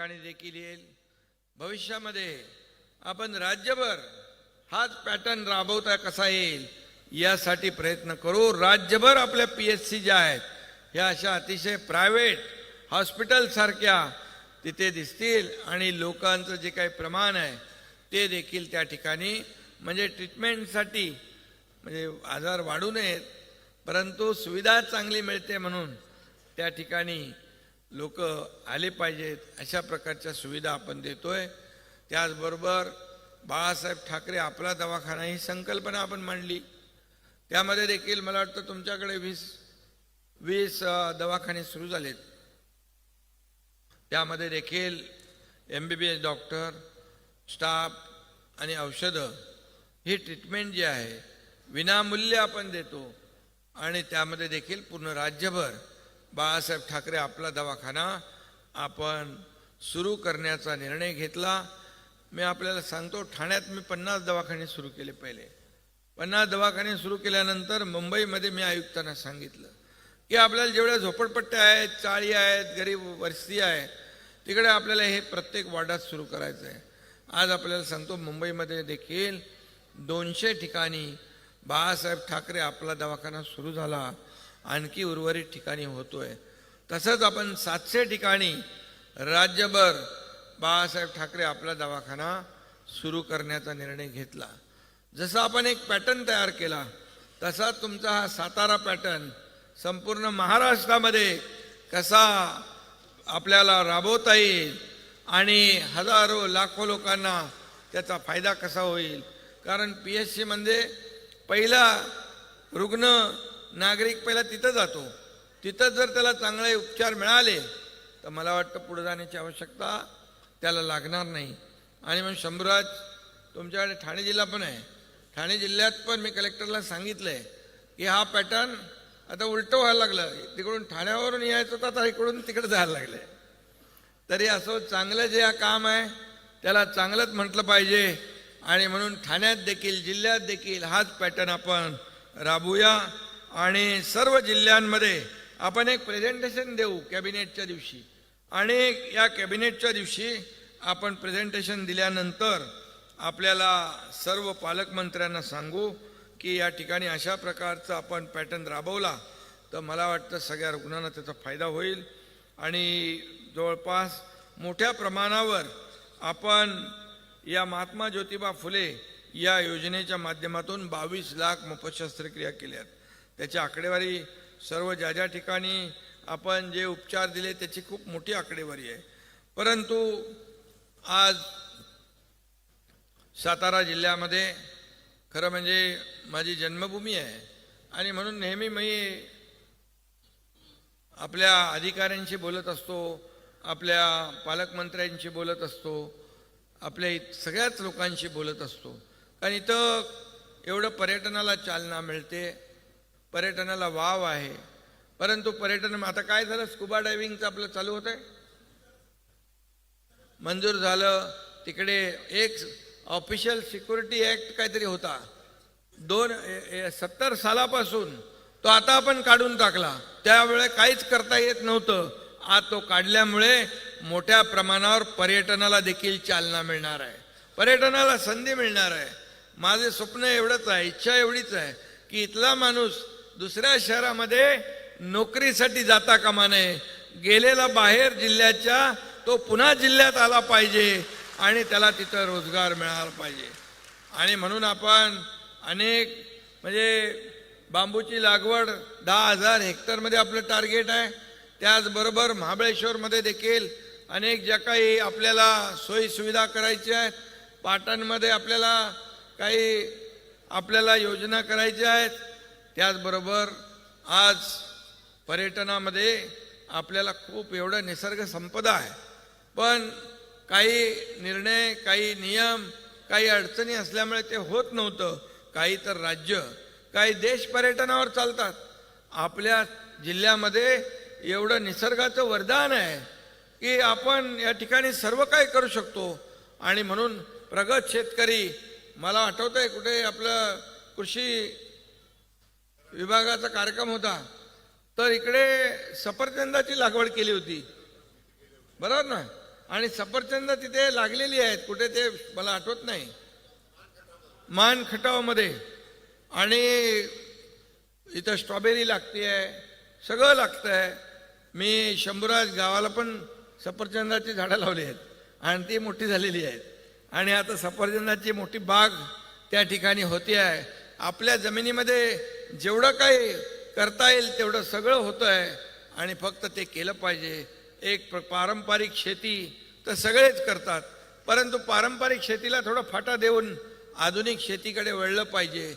ठिकाणी देखील येईल. भविष्यामध्ये आपण राज्यभर हाच पॅटर्न राबवता कसा येईल यासाठी प्रयत्न करू. राज्यभर आपल्या पी एच सी ज्या आहेत ह्या अशा अतिशय प्रायव्हेट हॉस्पिटलसारख्या तिथे दिसतील आणि लोकांचं जे काही प्रमाण आहे ते देखील त्या ठिकाणी म्हणजे ट्रीटमेंटसाठी म्हणजे आजार वाढू नयेत परंतु सुविधा चांगली मिळते म्हणून त्या ठिकाणी लोक आले पाहिजेत अशा प्रकारच्या सुविधा आपण देतोय. त्याचबरोबर बाळासाहेब ठाकरे आपला दवाखाना ही संकल्पना आपण मांडली. त्यामध्ये देखील मला वाटतं तुमच्याकडे वीस वीस दवाखाने सुरू झालेत. त्यामध्ये देखील M B B S doctor staff आणि औषधं ही ट्रीटमेंट जी आहे विनामूल्य आपण देतो. आणि त्यामध्ये देखील पूर्ण राज्यभर बाळासाहेब ठाकरे आपला दवाखाना आपण सुरू करण्याचा निर्णय घेतला. मी आपल्याला सांगतो ठाण्यात मी पन्नास दवाखाने सुरू केले पहिले. पन्नास दवाखाने सुरू केल्यानंतर मुंबईमध्ये मी आयुक्तांना सांगितलं की आपल्याला जेवढ्या झोपडपट्ट्या आहेत चाळी आहेत गरीब वस्ती आहे तिकडे आपल्याला हे प्रत्येक वॉर्डात सुरू करायचं आहे. आज आपल्याला सांगतो मुंबईमध्ये देखील दोनशे ठिकाणी बाळासाहेब ठाकरे आपला दवाखाना सुरू झाला. आणखी उर्वरित ठिकाणी होतोय. तसंच आपण सातशे ठिकाणी राज्यभर बाळासाहेब ठाकरे आपला दवाखाना सुरू करण्याचा निर्णय घेतला. जसं आपण एक पॅटर्न तयार केला तसा तुमचा हा सातारा पॅटर्न संपूर्ण महाराष्ट्रामध्ये कसा आपल्याला राबवता येईल आणि हजारो लाखो लोकांना त्याचा फायदा कसा होईल? कारण पी एच सीमध्ये पहिला रुग्ण नागरिक पहिला तिथं जातो. तिथं जर त्याला चांगले उपचार मिळाले तर मला वाटतं पुढे जाण्याची आवश्यकता त्याला लागणार नाही. आणि मग शंभराज तुमच्याकडे ठाणे जिल्हा पण आहे. ठाणे जिल्ह्यात पण मी कलेक्टरला सांगितलंय की हा पॅटर्न आता उलटं व्हायला लागलं. तिकडून ठाण्यावरून यायचं होतं आता इकडून तिकडे जायला लागलंय तरी असं चांगलं जे हा काम आहे त्याला चांगलंच म्हटलं पाहिजे. आणि म्हणून ठाण्यात देखील जिल्ह्यात देखील हाच पॅटर्न आपण राबूया. आणि सर्व जिल्ह्यांमध्ये आपण एक प्रेझेंटेशन देऊ कॅबिनेटच्या दिवशी. आणि या कॅबिनेटच्या दिवशी आपण प्रेझेंटेशन दिल्यानंतर आपल्याला सर्व पालकमंत्र्यांना सांगू की या ठिकाणी अशा प्रकारचा आपण पॅटर्न राबवला तर मला वाटतं सगळ्या रुग्णांना त्याचा फायदा होईल. आणि जवळपास मोठ्या प्रमाणावर आपण या महात्मा ज्योतिबा फुले या योजनेच्या माध्यमातून बावीस लाख मोफत शस्त्रक्रिया केल्यात त्याची आकडेवारी सर्व ज्या ज्या ठिकाणी आपण जे उपचार दिले त्याची खूप मोठी आकडेवारी आहे. परंतु आज सातारा जिल्ह्यामध्ये खरं म्हणजे माझी जन्मभूमी आहे आणि म्हणून नेहमी मी आपल्या अधिकाऱ्यांशी बोलत असतो आपल्या पालकमंत्र्यांशी बोलत असतो आपल्या सगळ्याच लोकांशी बोलत असतो. कारण इथं एवढं पर्यटनाला चालना मिळते पर्यटनाला वाव आहे. परंतु पर्यटन आता काय झालं? स्कुबा डायव्हिंगचं आपलं चालू होतं आहे मंजूर झालं. तिकडे एक ऑफिशियल सिक्युरिटी ऍक्ट काहीतरी होता. दोन सत्तर सालापासून तो आता आपण काढून टाकला. त्यावेळे काहीच करता येत नव्हतं. आज तो काढल्यामुळे मोठ्या प्रमाणावर पर्यटनाला देखील चालना मिळणार आहे. पर्यटनाला संधी मिळणार आहे. माझे स्वप्न एवढंच आहे इच्छा एवढीच आहे की इथला माणूस दुसऱ्या शहरामध्ये नोकरीसाठी जाता कामा नये. गेलेला बाहेर जिल्ह्याच्या तो पुन्हा जिल्ह्यात आला पाहिजे आणि त्याला तिथं रोजगार मिळाला पाहिजे. आणि म्हणून आपण अनेक म्हणजे बांबूची लागवड दहा हजार हेक्टरमध्ये आपलं टार्गेट आहे. त्याचबरोबर महाबळेश्वरमध्ये देखील अनेक ज्या काही आपल्याला सोयीसुविधा करायच्या आहेत पाटणमध्ये आपल्याला काही आपल्याला योजना करायच्या आहेत. त्याचबरोबर आज पर्यटनामध्ये आपल्याला खूप एवढं निसर्ग संपदा आहे. पण काही निर्णय काही नियम काही अडचणी असल्यामुळे ते होत नव्हतं. काही तर राज्य काही देश पर्यटनावर चालतात. आपल्या जिल्ह्यामध्ये एवढं निसर्गाचं वरदान आहे की आपण या ठिकाणी सर्व काही करू शकतो. आणि म्हणून प्रगत शेतकरी मला आठवतं आहे कुठे आपलं कृषी विभागाचा कार्यक्रम होता. तर इकडे सफरचंदाची लागवड केली होती. बरोबर ना? आणि सफरचंद तिथे लागलेली आहेत. कुठे ते मला आठवत नाही. मान खटावमध्ये आणि इथं स्ट्रॉबेरी लागते आहे सगळं लागतं आहे मी शंभूराज गावाला पण सफरचंदाची झाडं लावली आहेत. आणि ती मोठी झालेली आहेत. आणि आता सफरचंदाची मोठी बाग त्या ठिकाणी होती आहे आपल्या जमिनीमध्ये जेवढं काही करता येईल तेवढं सगळं होतं आहे आणि फक्त ते केलं पाहिजे. एक प्र- पारंपरिक शेती तर सगळेच करतात. परंतु पारंपरिक शेतीला थोडा फाटा देऊन आधुनिक शेतीकडे वळलं पाहिजे.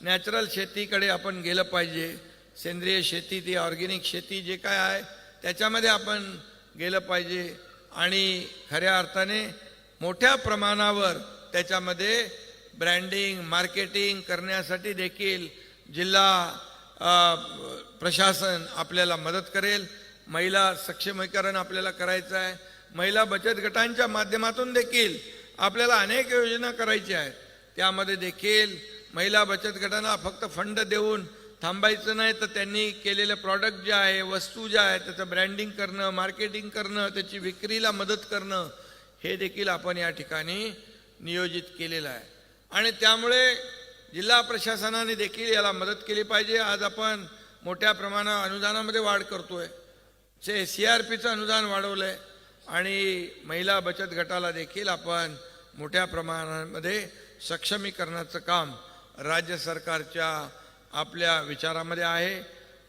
नॅचरल शेतीकडे आपण गेलं पाहिजे. सेंद्रिय शेती ती ऑर्गेनिक शेती जे काय आहे त्याच्यामध्ये आपण गेलं पाहिजे. आणि खऱ्या अर्थाने मोठ्या प्रमाणावर त्याच्यामध्ये ब्रँडिंग मार्केटिंग करण्यासाठी देखील जिल्हा प्रशासन आपल्याला मदत करेल. महिला सक्षमीकरण आपल्याला करायचं आहे. महिला बचत गटांच्या माध्यमातून देखील आपल्याला अनेक योजना करायच्या आहेत. त्यामध्ये देखील महिला बचत गटांना फक्त फंड देऊन थांबायचं नाही तर त्यांनी केलेले प्रॉडक्ट जे आहे वस्तू ज्या आहेत त्याचं ब्रँडिंग करणं मार्केटिंग करणं त्याची विक्रीला मदत करणं हे देखील आपण या ठिकाणी नियोजित केलेलं आहे. आणि त्यामुळे जिल्हा प्रशासनाने देखील याला मदत केली पाहिजे. आज आपण मोठ्या प्रमाणात अनुदानामध्ये वाढ करतोय. जे सी आर पीचं अनुदान वाढवलंय आणि महिला बचत गटाला देखील आपण मोठ्या प्रमाणामध्ये सक्षमीकरणाचं काम राज्य सरकारच्या आपल्या विचारामध्ये आहे.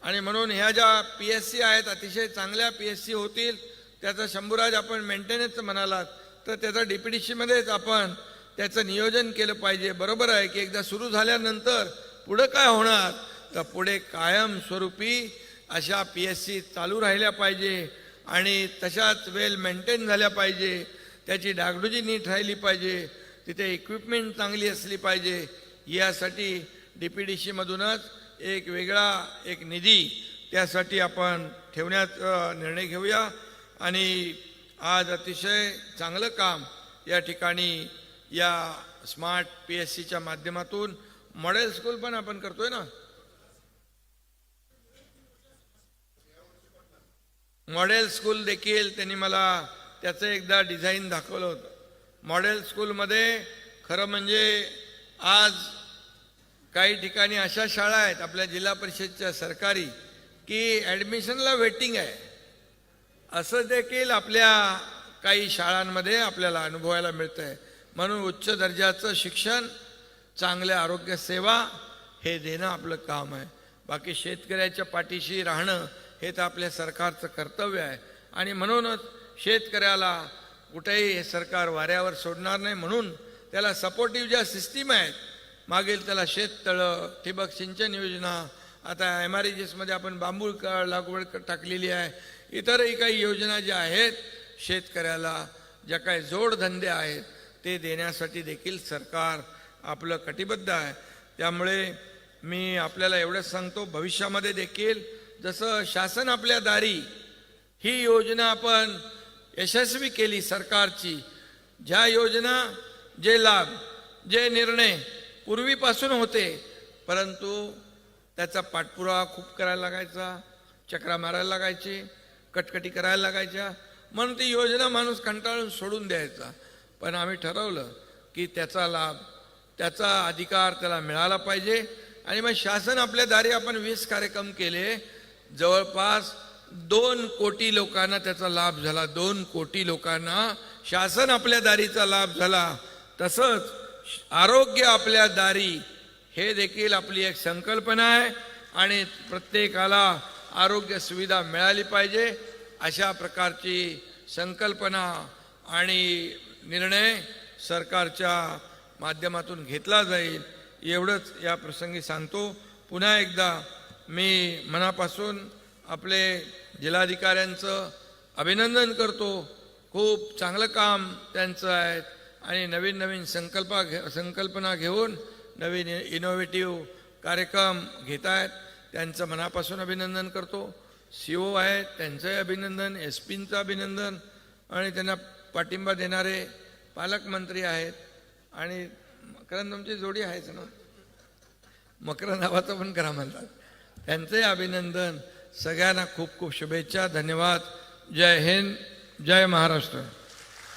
आणि म्हणून ह्या ज्या पी एस सी आहेत अतिशय चांगल्या पी एस सी होतील त्याचा शंभूराज आपण मेंटेनन्स म्हणालात तर त्याचं डी पी डी सीमध्येच आपण त्याचं नियोजन केलं पाहिजे. बरोबर आहे की एकदा सुरू झाल्यानंतर पुढं काय होणार? तर पुढे कायमस्वरूपी अशा पी एस सी चालू राहिल्या पाहिजे आणि तशाच वेल मेंटेन झाल्या पाहिजे. त्याची डागडुजी नीट राहिली पाहिजे. तिथे इक्विपमेंट चांगली असली पाहिजे. यासाठी डी पी डी सीमधूनच एक वेगळा एक निधी त्यासाठी आपण ठेवण्याचा निर्णय घेऊया. आणि आज अतिशय चांगलं काम या ठिकाणी या स्मार्ट पी एस सीच्या माध्यमातून मॉडेल स्कूल पण आपण करतोय ना? मॉडेल स्कूल देखील त्यांनी मला त्याचं एकदा डिझाईन दाखवलं होतं. मॉडेल स्कूलमध्ये खरं म्हणजे आज काही ठिकाणी अशा शाळा आहेत आपल्या जिल्हा परिषदच्या सरकारी की ॲडमिशनला वेटिंग आहे. असं देखील आपल्या काही शाळांमध्ये आपल्याला अनुभवायला मिळतं आहे म्हणून उच्च दर्जाचं शिक्षण चांगल्या आरोग्य सेवा हे देणं आपलं काम आहे. बाकी शेतकऱ्याच्या पाठीशी राहणं हे तर आपल्या सरकारचं कर्तव्य आहे. आणि म्हणूनच शेतकऱ्याला कुठेही हे सरकार वाऱ्यावर सोडणार नाही म्हणून त्याला सपोर्टिव्ह ज्या सिस्टीम आहेत मागील त्याला शेततळं ठिबक सिंचन योजना आता एम आरमध्ये आपण बांबूळ लागवड टाकलेली आहे. इतरही काही योजना ज्या आहेत शेतकऱ्याला ज्या काही जोडधंदे आहेत ते देण्यासाठी देखील सरकार आपलं कटिबद्ध आहे. त्यामुळे मी आपल्याला एवढंच सांगतो भविष्यामध्ये देखील जसं शासन आपल्या दारी ही योजना आपण यशस्वी केली सरकारची. ज्या योजना जे लाभ जे निर्णय पूर्वीपासून होते परंतु त्याचा पाठपुरावा खूप करायला लागायचा चक्रा मारायला लागायची कटकटी करायला लागायच्या म्हणून ती योजना माणूस कंटाळून सोडून द्यायचा. पण आम्ही ठरवलं की त्याचा लाभ त्याचा अधिकार त्याला मिळाला पाहिजे. आणि मग शासन आपल्या दारी आपण वीस कार्यक्रम केले. जवळपास दोन कोटी लोकांना त्याचा लाभ झाला. दोन कोटी लोकांना शासन आपल्या दारीचा लाभ झाला. तसंच आरोग्य आपल्या दारी हे देखील आपली एक संकल्पना आहे. आणि प्रत्येकाला आरोग्य सुविधा मिळाली पाहिजे. अशा प्रकारची संकल्पना आणि निर्णय सरकारच्या माध्यमातून घेतला जाईल एवढंच या प्रसंगी सांगतो. पुन्हा एकदा मी मनापासून आपले जिल्हाधिकाऱ्यांचं अभिनंदन करतो. खूप चांगलं काम त्यांचं आहे आणि नवीन नवीन संकल्पा घे संकल्पना घेऊन नवीन इनोव्हेटिव्ह कार्यक्रम घेत आहेत त्यांचं मनापासून अभिनंदन करतो. सी ओ आहेत त्यांचंही अभिनंदन एस पींचं अभिनंदन आणि त्यांना पाठिंबा देणारे पालकमंत्री आहेत. आणि मकरंद तुमची जोडी आहेच ना. मकर नावाचं पण करा म्हणतात. त्यांचे अभिनंदन. सगळ्यांना खूप खूप शुभेच्छा. धन्यवाद. जय हिंद. जय महाराष्ट्र.